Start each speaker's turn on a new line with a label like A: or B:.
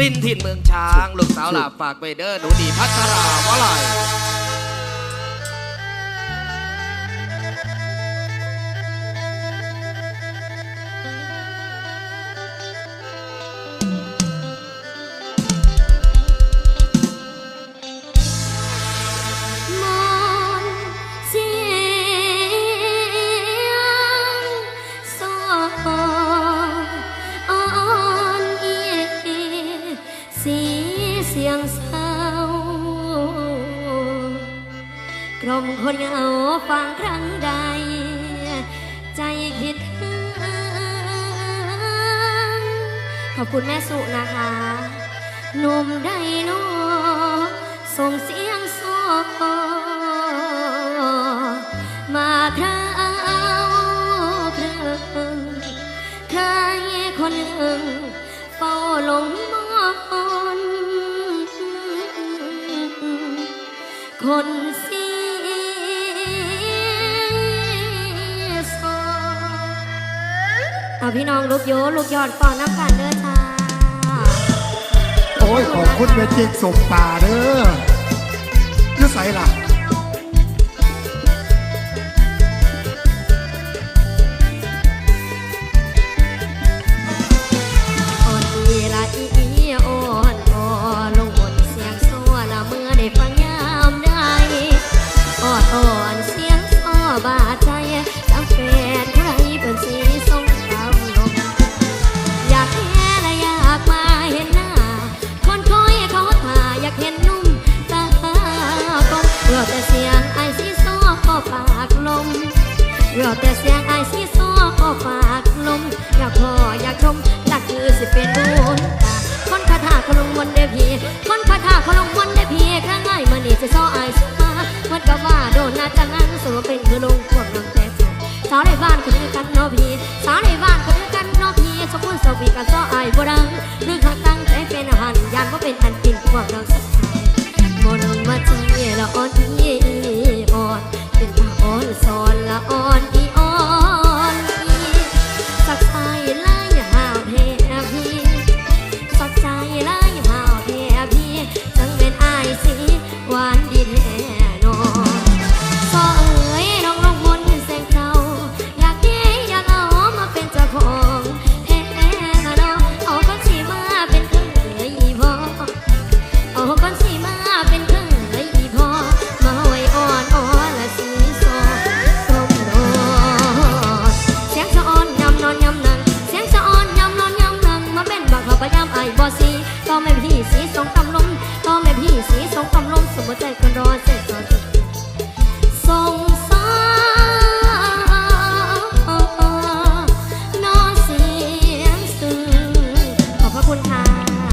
A: รินทร์ถิ่นเมืองช้าง ลูกสาวหลาฝากไปเด้อหนูดีพัชราวลัย
B: สีเสียงเศร้ากลมคนเหงาฟังครั้งใด ใจคิดถึงขอบคุณแม่สุนะคะหนุ่มได้นอส่งเสียงโซ คนเสียสอเอาพี่น้องลูกโยลูกยอดก่อนน้ำกันเด้อจ้า
C: โอ้ยขอบคุณเวทีสมป่าเด้อยุ่ใส่ล่ะ
B: บาดใจ สาวในบ้านคนนี้กันเนอพีสาวในบ้านคนนี้กันเนอพีสมบูรณ์สวีกันซอไอายบ่ดังเรืองทาตั้งใจเป็นหันยานว่าเป็นอันกินพวกเราสักทายมนต์มาใจละอ่อนอีอ่อนเป็นตาอ่อนสอนละอ่อนอีอ่อนอีสักไล่ห อ้บ